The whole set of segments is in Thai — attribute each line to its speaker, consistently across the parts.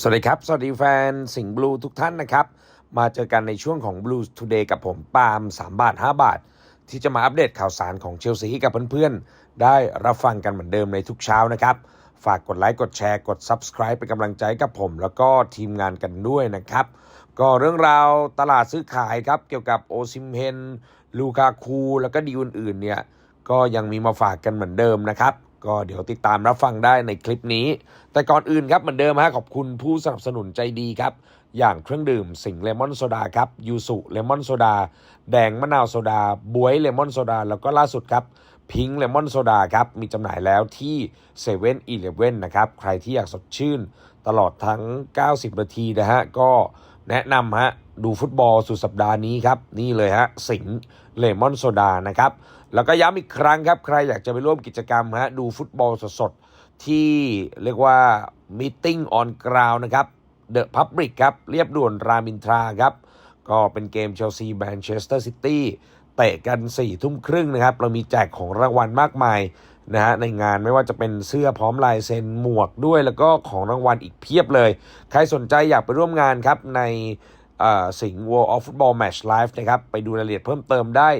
Speaker 1: สวัสดีครับ สวัสดีแฟนสิงห์บลูทุกท่านนะครับ มาเจอกันในช่วงของ Blues Today กับผมปาล์ม3 บาท 5 บาท ที่จะมาอัปเดตข่าวสารของเชลซีกับเพื่อนๆ ได้รับฟังกันเหมือนเดิมในทุกเช้านะครับ ฝากกดไลค์ กดแชร์ กด Subscribe เป็นกำลังใจกับผม แล้วก็ทีมงานกันด้วยนะครับ ก็เรื่องราวตลาดซื้อขายครับ เกี่ยวกับโอซิมเฮนลูกาคู แล้วก็ดีอื่นๆเนี่ยก็ยังมีมาฝากกันเหมือนเดิมนะครับ ก็เดี๋ยวติดตามรับฟังได้ในคลิปนี้ แต่ก่อนอื่นครับเหมือนเดิมฮะขอบคุณผู้สนับสนุนใจดีครับ อย่างเครื่องดื่มสิงเลมอนโซดาครับยูสุเลมอนโซดาแดงมะนาวโซดาบวยเลมอนโซดาแล้วก็ล่าสุดครับพิงเลมอนโซดาครับ มีจำหน่ายแล้วที่เซเว่นอีเลฟเว่นนะครับ ใครที่อยากสดชื่น ตลอดทั้ง 90 นาทีนะฮะ ก็ แนะนำฮะดูฟุตบอลสุดสัปดาห์นี้ครับ นี่เลยฮะ สิงห์เลมอนโซดานะครับ แล้วก็ย้ำอีกครั้งครับ ใครอยากจะไปร่วมกิจกรรมฮะดูฟุตบอลสดๆ ที่เรียกว่า Meeting on Ground นะครับ The Public ครับ เรียบด่วนรามินทราครับ ก็เป็นเกมเชลซีแมนเชสเตอร์ซิตี้เตะกัน4ี่ทุ่มครึ่งนะครับ เรามีแจกของรางวัลมากมาย นะฮะในงานไม่ว่าจะเป็นเสื้อพร้อมลายเซ็นหมวกด้วย แล้วก็ของรางวัลอีกเพียบเลย ใครสนใจอยากไปร่วมงานครับในสิงห์ World of Football Match Live นะครับไปดูรายละเอียดเพิ่มเติมได้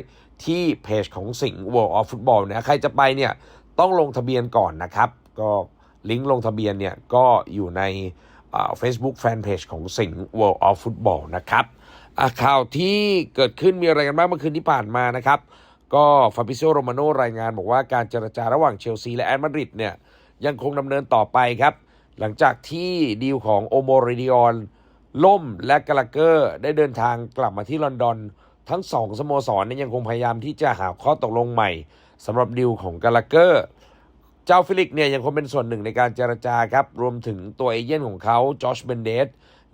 Speaker 1: ที่เพจของสิงห์ World of Football นะใครจะไปเนี่ยต้องลงทะเบียนก่อนนะครับ ก็ลิงก์ลงทะเบียนเนี่ยก็อยู่ในเฟซบุ๊กแฟนเพจของสิงห์ World of Football นะครับข่าวที่เกิดขึ้นมีอะไรกันบ้างเมื่อคืนที่ผ่านมานะครับ ก็ฟาบิโซโรมาโนรายงานบอกว่าการเจรจาระหว่างเชลซีและแอตมาดริดเนี่ยยังคงดำเนินต่อไปครับ หลังจากที่ดีลของโอโมริดิออนล่มและกาลาเกอร์ได้เดินทางกลับมาที่ลอนดอน ทั้งสองสโมสรเนี่ยยังคงพยายามที่จะหาข้อตกลงใหม่สำหรับดีลของกาลาเกอร์ เจ้าฟิลิกเนี่ยยังคงเป็นส่วนหนึ่งในการเจรจาครับ รวมถึงตัวเอเย่นของเขาจอชเบนเดส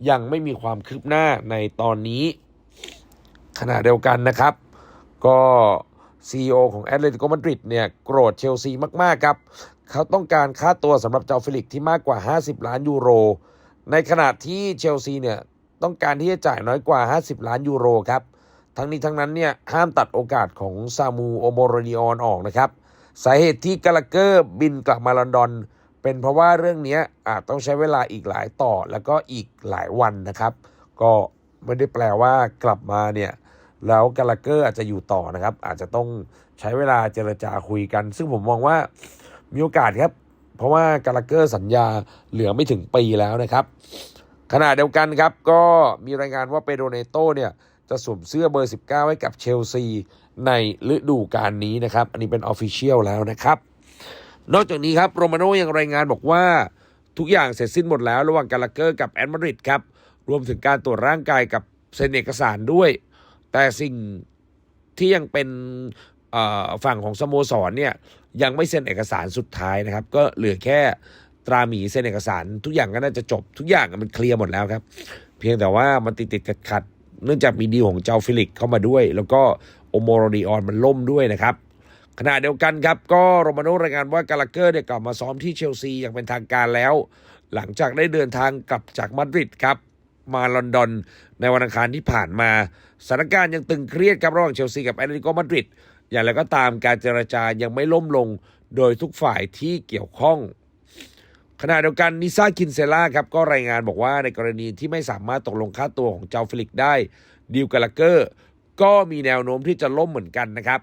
Speaker 1: ยังไม่มีความคืบหน้าในตอนนี้ ขณะเดียวกันนะครับ ก็ CEO ของแอตเลติโกมาดริดเนี่ยโกรธเชลซีมากๆครับ เขาต้องการค่าตัวสำหรับเจ้าฟิลิกที่มากกว่า 50 ล้านยูโร ในขณะที่เชลซีเนี่ยต้องการที่จะจ่ายน้อยกว่า 50 ล้านยูโรครับ ทั้งนี้ทั้งนั้นเนี่ยห้ามตัดโอกาสของซามูโอโมโรดิออนออกนะครับ สาเหตุที่กาลเกอร์บินกลับมาลอนดอน เป็นเพราะว่าเรื่องนี้อาจต้องใช้เวลาอีกหลายต่อแล้วก็อีกหลายวันนะครับ ก็ไม่ได้แปลว่ากลับมาเนี่ย แล้วกาลาเกอร์อาจจะอยู่ต่อนะครับ อาจจะต้องใช้เวลาเจรจาคุยกัน ซึ่งผมมองว่ามีโอกาสครับ เพราะว่ากาลาเกอร์สัญญาเหลือไม่ถึงปีแล้วนะครับ ขณะเดียวกันครับก็มีรายงานว่าเปโดเนโตเนี่ยจะสวมเสื้อเบอร์ 19 ให้กับเชลซีในฤดูกาลนี้นะครับ อันนี้เป็นออฟฟิเชียลแล้วนะครับ นอกจากนี้ครับโรมาโนยังรายงานบอกว่าทุกอย่างเสร็จสิ้นหมดแล้วระหว่างกาลาเกอร์กับแอตมาริดครับ รวมถึงการตรวจร่างกายกับเซ็นเอกสารด้วย แต่สิ่งที่ยังเป็นฝั่งของสโมสรเนี่ยยังไม่เซ็นเอกสารสุดท้ายนะครับ ก็เหลือแค่ตราหมีเซ็นเอกสาร ทุกอย่างก็น่าจะจบ ทุกอย่างมันเคลียร์หมดแล้วครับ เพียงแต่ว่ามันติดติดขัดขัดเนื่องจากมีดีของเจ้าฟิลิกเข้ามาด้วย แล้วก็โอโมโรดิออนมันล่มด้วยนะครับขณะเดียวกันครับ ก็โรมาโนรายงานว่ากาลาเกอร์เนี่ยกลับมาซ้อมที่เชลซีอย่างเป็นทางการแล้ว หลังจากได้เดินทางกลับจากมาดริดครับ มาลอนดอนในวันอังคารที่ผ่านมา สถานการณ์ยังตึงเครียดครับระหว่างเชลซีกับแอตเลติโกมาดริดอย่างไรก็ตามการเจรจายังไม่ล่มลงโดยทุกฝ่ายที่เกี่ยวข้อง ขณะเดียวกันนิซาคินเซล่าครับก็รายงานบอกว่าในกรณีที่ไม่สามารถตกลงค่าตัวของเจ้าฟิลิกได้ดิวกาลาเกอร์ก็มีแนวโน้มที่จะล่มเหมือนกันนะครับ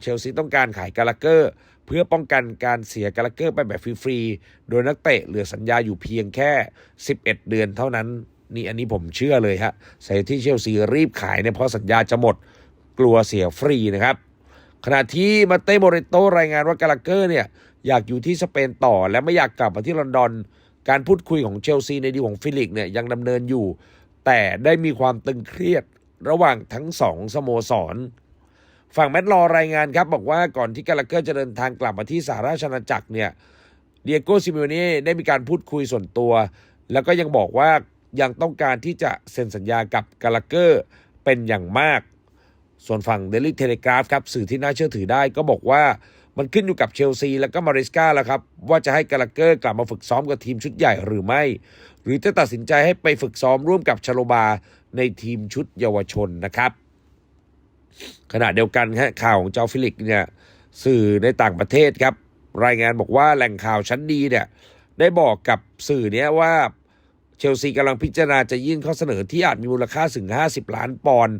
Speaker 1: เชลซีต้องการขายกาลาเกอร์เพื่อป้องกันการเสียกาลาเกอร์ไปแบบฟรีๆ โดยนักเตะเหลือสัญญาอยู่เพียงแค่ 11 เดือนเท่านั้น นี่อันนี้ผมเชื่อเลยฮะสาเหตุที่เชลซีรีบขายเนี่ยเพราะสัญญาจะหมดกลัวเสียฟรีนะครับขณะที่มาเต้โมเรโตรายงานว่ากาลาเกอร์เนี่ยอยากอยู่ที่สเปนต่อ และไม่อยากกลับมาที่ลอนดอน การพูดคุยของเชลซีในดีของฟิลิกเนี่ยยังดำเนินอยู่ แต่ได้มีความตึงเครียดระหว่างทั้งสองสโมสร ฝั่งแมตต์ลอรายงานครับ บอกว่าก่อนที่กาลาเกอร์จะเดินทางกลับมาที่สหราชอาณาจักรเนี่ยเดียโกซิเมโน่ได้มีการพูดคุยส่วนตัว แล้วก็ยังบอกว่า ยังต้องการที่จะเซ็นสัญญากับกาลาเกอร์เป็นอย่างมาก ส่วนฝั่งเดลิเทเลกราฟครับสื่อที่น่าเชื่อถือได้ก็บอกว่ามันขึ้นอยู่กับเชลซีแล้วก็มาริสกาแล้วครับ ว่าจะให้กาลาเกอร์กลับมาฝึกซ้อมกับทีมชุดใหญ่หรือไม่ หรือจะตัดสินใจให้ไปฝึกซ้อมร่วมกับชโลบาในทีมชุดเยาวชนนะครับ ขณะเดียวกันฮะข่าวของเจ้าฟิลิกเนี่ยสื่อในต่างประเทศครับ รายงานบอกว่าแหล่งข่าวชั้นดีเนี่ยได้บอกกับสื่อเนี้ยว่า เชลซีกำลังพิจารณาจะยื่นข้อเสนอที่อาจมีมูลค่าถึง 50 ล้านปอนด์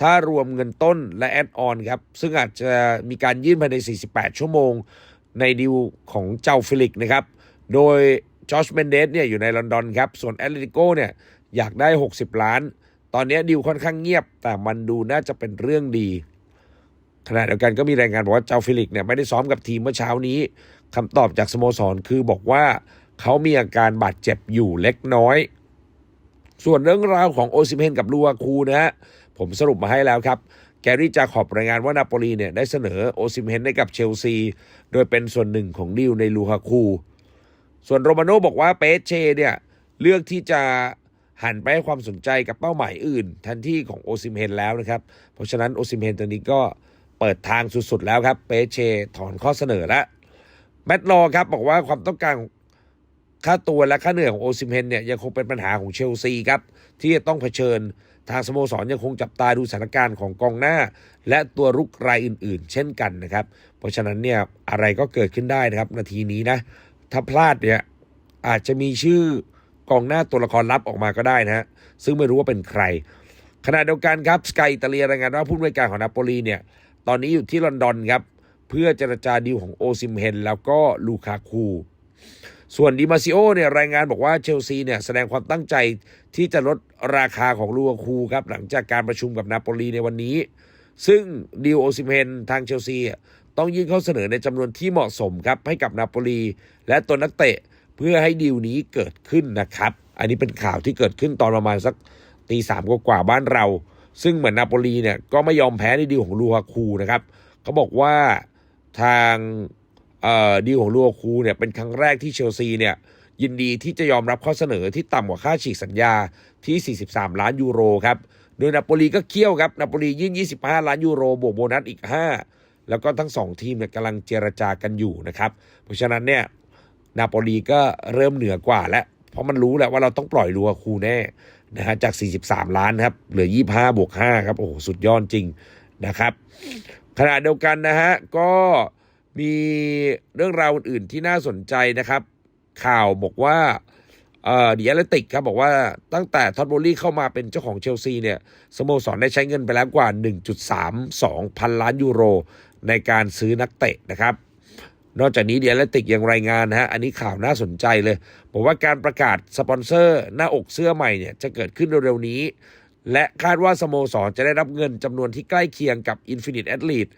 Speaker 1: ถ้ารวมเงินต้นและแอดออนครับ ซึ่งอาจจะมีการยื่นภายใน 48 ชั่วโมงในดีลของเจ้าฟิลิกนะครับ โดยจอชเมนเดสเนี่ยอยู่ในลอนดอนครับ ส่วนแอตเลติโกเนี่ยอยากได้ 60 ล้าน ตอนนี้ดีลค่อนข้างเงียบ แต่มันดูน่าจะเป็นเรื่องดี ขณะเดียวกันก็มีรายงานบอกว่าเจ้าฟิลิกเนี่ยไม่ได้ซ้อมกับทีมเมื่อเช้านี้คำตอบจากสโมสรคือบอกว่า เขามีอาการบาดเจ็บอยู่เล็กน้อย ส่วนเรื่องราวของโอซิเมนกับลูอาคูนะฮะผมสรุปมาให้แล้วครับแกรี่จาขอบรายงานว่านาโปลีเนี่ยได้เสนอโอซิเมนให้กับเชลซี โดยเป็นส่วนหนึ่งของดีลในลูฮาคู ส่วนโรมาโน่บอกว่าเปเชเนี่ยเลือกที่จะหันไปให้ความสนใจกับเป้าหมายอื่นแทันที่ของโอซิเมนแล้วนะครับ เพราะฉะนั้นโอซิเมนตอนนี้ก็เปิดทางสุดๆแล้วครับเปเชถอนข้อเสนอล้วแมตต์ลอครับบอกว่าความต้องการ ค่าตัวและค่าเหนื่อยของโอซิเมนเนี่ยยังคงเป็นปัญหาของเชลซีครับ ที่จะต้องเผชิญทางสโมสรยังคงจับตาดูสถานการณ์ของกองหน้า และตัวรุกรายอื่น ๆ เช่นกันนะครับ เพราะฉะนั้นเนี่ยอะไรก็เกิดขึ้นได้นะครับนาทีนี้นะถ้าพลาดเนี่ยอาจจะมีชื่อกองหน้าตัวละครลับออกมาก็ได้นะฮะซึ่งไม่รู้ว่าเป็นใคร ขณะเดียวกันครับสกายอิตาเลียรายงานว่าผู้บริการของนาโปลีเนี่ยตอนนี้อยู่ที่ลอนดอนครับเพื่อเจรจาดีลของโอซิมเฮนแล้วก็ลูคาคู ส่วนดิมาซิโอเนี่ยรายงานบอกว่าเชลซีเนี่ยแสดงความตั้งใจที่จะลดราคาของลูคาคูครับหลังจากการประชุมกับนาโปลีในวันนี้ ซึ่งดีโอซิเฮนทางเชลซีต้องยื่นข้อเสนอในจำนวนที่เหมาะสมครับให้กับนาโปลีและตัวนักเตะเพื่อให้ดีลนี้เกิดขึ้นนะครับ อันนี้เป็นข่าวที่เกิดขึ้นตอนประมาณสักตีสามกว่าบ้านเรา ซึ่งเหมือนนาโปลีเนี่ยก็ไม่ยอมแพ้ในดีลของลูคาคูนะครับเขาบอกว่าทาง ดีลของลูคาคูเนี่ยเป็นครั้งแรกที่เชลซีเนี่ยยินดีที่จะยอมรับข้อเสนอที่ต่ำกว่าค่าฉีกสัญญาที่ 43 ล้านยูโรครับโดยนาโปลีก็เคี่ยวครับนาโปลียื่น 25 ล้านยูโรบวกโบนัสอีก 5 แล้วก็ทั้ง 2 ทีมเนี่ยกำลังเจรจากันอยู่นะครับ เพราะฉะนั้นเนี่ยนาโปลีก็เริ่มเหนือกว่าแล้ว เพราะมันรู้แล้วว่าเราต้องปล่อยลูอาคูแน่นะฮะจาก 43 ล้านครับเหลือ 25 บวก 5 ครับ โอ้โหสุดยอดจริงนะครับขณะเดียวกันนะฮะก็ มีเรื่องราวอื่นที่น่าสนใจนะครับ ข่าวบอกว่าเอ่อดีแอตเลติกครับบอกว่าตั้งแต่ท็อตโบลี่เข้ามาเป็นเจ้าของเชลซีเนี่ยสโมสรได้ใช้เงินไปแล้วกว่า 1.32 พันล้านยูโร ในการซื้อนักเตะนะครับ นอกจากนี้เดียแลติกยังรายงานนะฮะอันนี้ข่าวน่าสนใจเลยบอกว่าการประกาศสปอนเซอร์หน้าอกเสื้อใหม่เนี่ยจะเกิดขึ้นเร็วๆนี้ และคาดว่าสโมสรจะได้รับเงินจำนวนที่ใกล้เคียงกับ Infinite Athlete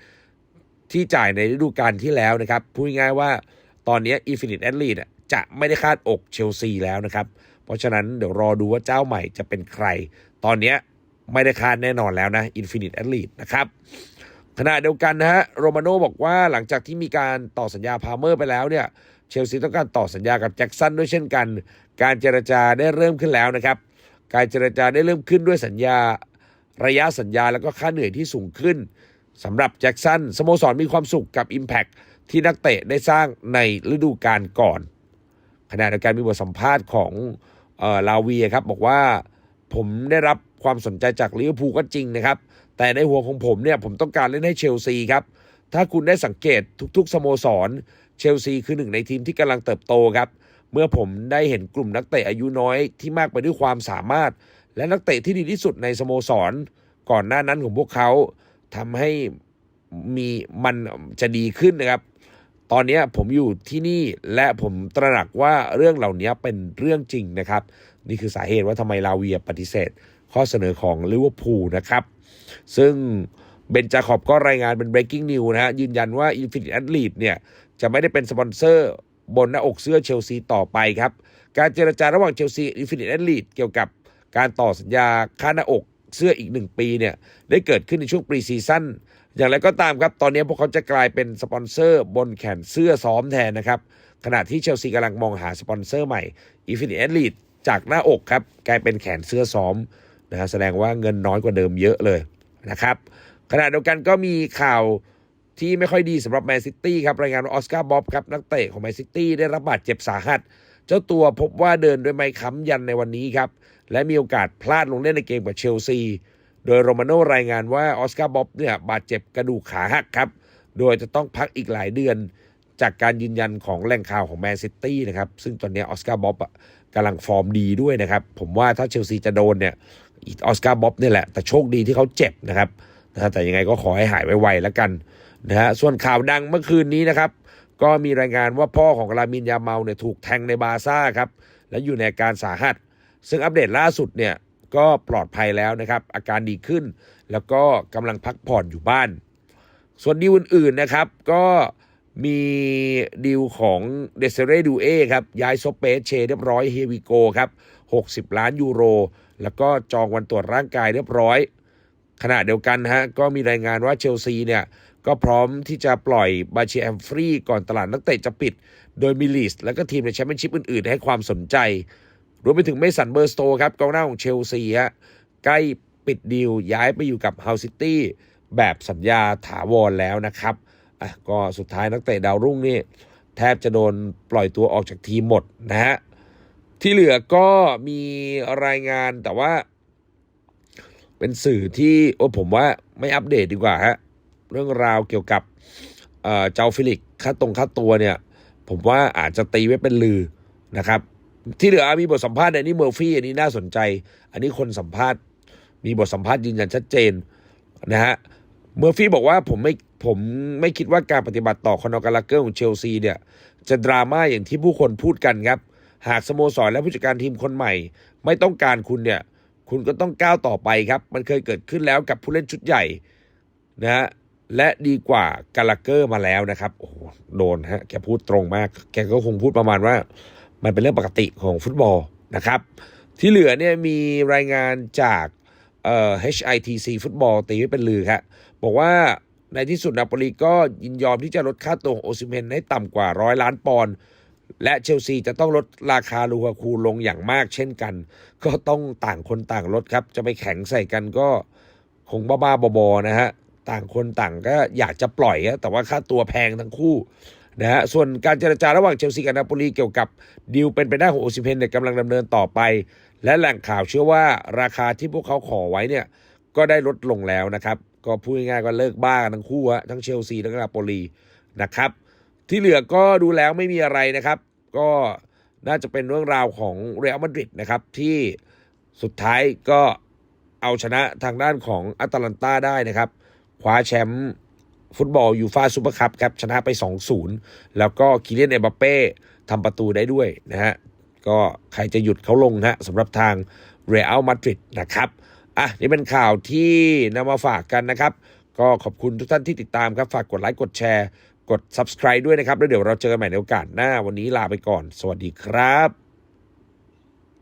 Speaker 1: ที่จ่ายในฤดูกาลที่แล้วนะครับพูดง่ายว่าตอนนี้ Infinite Athlete อะจะไม่ได้คาดอกเชลซีแล้วนะครับ เพราะฉะนั้นเดี๋ยวรอดูว่าเจ้าใหม่จะเป็นใคร ตอนนี้ไม่ได้คาดแน่นอนแล้วนะ Infinite Athlete นะครับขณะเดียวกันนะฮะโรมาโน่บอกว่าหลังจากที่มีการต่อสัญญาพาเมอร์ไปแล้วเนี่ยเชลซีต้องการต่อสัญญากับแจ็คสันด้วยเช่นกัน การเจรจาได้เริ่มขึ้นแล้วนะครับ การเจรจาได้เริ่มขึ้นด้วยสัญญาระยะสัญญาแล้วก็ค่าเหนื่อยที่สูงขึ้น สำหรับแจ็คสันสโมสรมีความสุขกับ Impact ที่นักเตะได้สร้างในฤดูกาลก่อนขณะเดียวกันมีบทสัมภาษณ์ของออลาวีครับ บอกว่าผมได้รับความสนใจจากลิเวอร์พูลก็จริงนะครับ แต่ในหัวของผมเนี่ยผมต้องการเล่นให้เชลซีครับ ถ้าคุณได้สังเกตทุกๆ สโมสร เชลซีคือหนึ่งในทีมที่กำลังเติบโตครับ เมื่อผมได้เห็นกลุ่มนักเตะอายุน้อยที่มากไปด้วยความสามารถ และนักเตะที่ดีที่สุดในสโมสร ก่อนหน้านั้นของพวกเขา ทำให้มีมันจะดีขึ้นนะครับ ตอนนี้ผมอยู่ที่นี่และผมตระหนักว่าเรื่องเหล่านี้เป็นเรื่องจริงนะครับ นี่คือสาเหตุว่าทำไมลาเวียปฏิเสธ ข้อเสนอของลิเวอร์พูลนะครับ ซึ่งเบนจาคอบก็รายงานเป็น breaking news นะฮะยืนยันว่า Infinite Athlete เนี่ย จะไม่ได้เป็นสปอนเซอร์บนหน้าอกเสื้อเชลซีต่อไปครับ การเจรจาระหว่างเชลซี Infinite Athlete เกี่ยวกับการต่อสัญญาค่าหน้าอก เสื้ออีกหนึ่งปีเนี่ยได้เกิดขึ้นในช่วงปรีซีซั่นอย่างไรก็ตามครับ ตอนนี้พวกเขาจะกลายเป็นสปอนเซอร์บนแขนเสื้อซ้อมแทนนะครับ ขณะที่เชลซีกำลังมองหาสปอนเซอร์ใหม่ Infinite Athlete จากหน้าอกครับ กลายเป็นแขนเสื้อซ้อมนะฮะแสดงว่าเงินน้อยกว่าเดิมเยอะเลยนะครับ ขณะเดียวกันก็มีข่าวที่ไม่ค่อยดีสำหรับแมนซิตี้ครับ รายงานว่าออสการ์บ๊อบครับ นักเตะของแมนซิตี้ได้รับบาดเจ็บสาหัส เจ้าตัวพบว่าเดินด้วยไม้ค้ำยันในวันนี้ครับ และมีโอกาสพลาดลงเล่นในเกมกับเชลซี โดยโรมาโน่รายงานว่าออสการ์บ๊อบเนี่ยบาดเจ็บกระดูกขาหักครับ โดยจะต้องพักอีกหลายเดือน จากการยืนยันของแหล่งข่าวของแมนซิตี้นะครับ ซึ่งตอนนี้ออสการ์บ๊อบกำลังฟอร์มดีด้วยนะครับ ผมว่าถ้าเชลซีจะโดนเนี่ยออสการ์บ๊อบเนี่ยแหละ แต่โชคดีที่เขาเจ็บนะครับนะแต่ยังไงก็ขอให้หายไวๆแล้วกันนะฮะส่วนข่าวดังเมื่อคืนนี้นะครับ ก็มีรายงานว่าพ่อของลามินยาเมาเนี่ยถูกแทงในบาซ่าครับ และอยู่ในอาการสาหัส ซึ่งอัปเดตล่าสุดเนี่ยก็ปลอดภัยแล้วนะครับ อาการดีขึ้น แล้วก็กำลังพักผ่อนอยู่บ้าน ส่วนดีลอื่นๆนะครับ ก็มีดีลของเดซเรดูเอครับ ย้ายซเปเชเรียบร้อยเฮวิโกครับ 60 ล้านยูโร แล้วก็จองวันตรวจร่างกายเรียบร้อย ขณะเดียวกันฮะก็มีรายงานว่าเชลซีเนี่ยก็พร้อมที่จะปล่อยบาเชียแอมฟรีก่อนตลาดนักเตะจะปิด โดยมิลิสและก็ทีมในแชมเปี้ยนชิพอื่นๆ ให้ความสนใจ รวมไปถึงเมสันเบอร์สโตครับกองหน้าของเชลซีฮะใกล้ปิดดีลย้ายไปอยู่กับเฮาซิตี้แบบสัญญาถาวรแล้วนะครับอะก็สุดท้ายนักเตะดาวรุ่งนี่แทบจะโดนปล่อยตัวออกจากทีมหมดนะฮะที่เหลือก็มีรายงานแต่ว่า เป็นสื่อที่โอ้ผมว่าไม่อัปเดตดีกว่าฮะเรื่องราวเกี่ยวกับเจ้าฟิลิกค่าตรงค่าตัวเนี่ย ผมว่าอาจจะตีไว้เป็นลือนะครับ ที่เหลือมีบทสัมภาษณ์ในนี่เมอร์ฟี่อันนี้น่าสนใจ อันนี้คนสัมภาษณ์ มีบทสัมภาษณ์ยืนยันชัดเจนนะฮะเมอร์ฟี่บอกว่าผมไม่ผมไม่คิดว่าการปฏิบัติต่อคอนอกาลาเกอร์ของเชลซีเนี่ย จะดราม่าอย่างที่ผู้คนพูดกันครับ หากสโมสรและผู้จัดการทีมคนใหม่ ไม่ต้องการคุณเนี่ย คุณก็ต้องก้าวต่อไปครับ มันเคยเกิดขึ้นแล้วกับผู้เล่นชุดใหญ่นะฮะและดีกว่ากาลาเกอร์มาแล้วนะครับโอ้โหโดนฮะแกพูดตรงมาก แกก็คงพูดประมาณว่า มันเป็นเรื่องปกติของฟุตบอลนะครับ ที่เหลือเนี่ยมีรายงานจากเอ่อ HITC ฟุตบอลตีไว้เป็นลือครับบอกว่าในที่สุดนาโปลีก็ยินยอมที่จะลดค่าตัวของโอซิเมนให้ต่ำกว่าร้อยล้านปอนด์และเชลซีจะต้องลดราคาลูกาคูลงอย่างมากเช่นกัน ก็ต้องต่างคนต่างลดครับ จะไปแข่งใส่กันก็คงบ้าๆบอๆนะฮะ ต่างคนต่างก็อยากจะปล่อยแต่ว่าค่าตัวแพงทั้งคู่ นะฮะส่วนการเจรจาระหว่างเชลซีกับนาโปลีเกี่ยวกับดีลเป็นไปได้ของโอซิเมนเนี่ยกำลังดำเนินต่อไป และแหล่งข่าวเชื่อว่าราคาที่พวกเขาขอไว้เนี่ยก็ได้ลดลงแล้วนะครับ ก็พูดง่ายๆก็เลิกบ้ากันทั้งคู่ฮะทั้งเชลซีทั้งนาโปลีนะครับที่เหลือก็ดูแล้วไม่มีอะไรนะครับ ก็น่าจะเป็นเรื่องราวของเรอัลมาดริดนะครับที่สุดท้ายก็เอาชนะทางด้านของอัตแลนตาได้นะครับคว้าแชมป์ ฟุตบอลยูฟาซูเปอร์คัพครับชนะไป 2-0 แล้วก็คิเลียนเอมบัปเป้ทำประตูได้ด้วยนะฮะ ก็ใครจะหยุดเขาลงฮะสำหรับทางเรอัลมาดริดนะครับ อะ นี่เป็นข่าวที่นำมาฝากกันนะครับ ก็ขอบคุณทุกท่านที่ติดตามครับ ฝากกดไลค์กดแชร์ กด subscribe ด้วยนะครับ แล้วเดี๋ยวเราเจอกันใหม่ในโอกาสหน้าวันนี้ลาไปก่อน สวัสดีครับ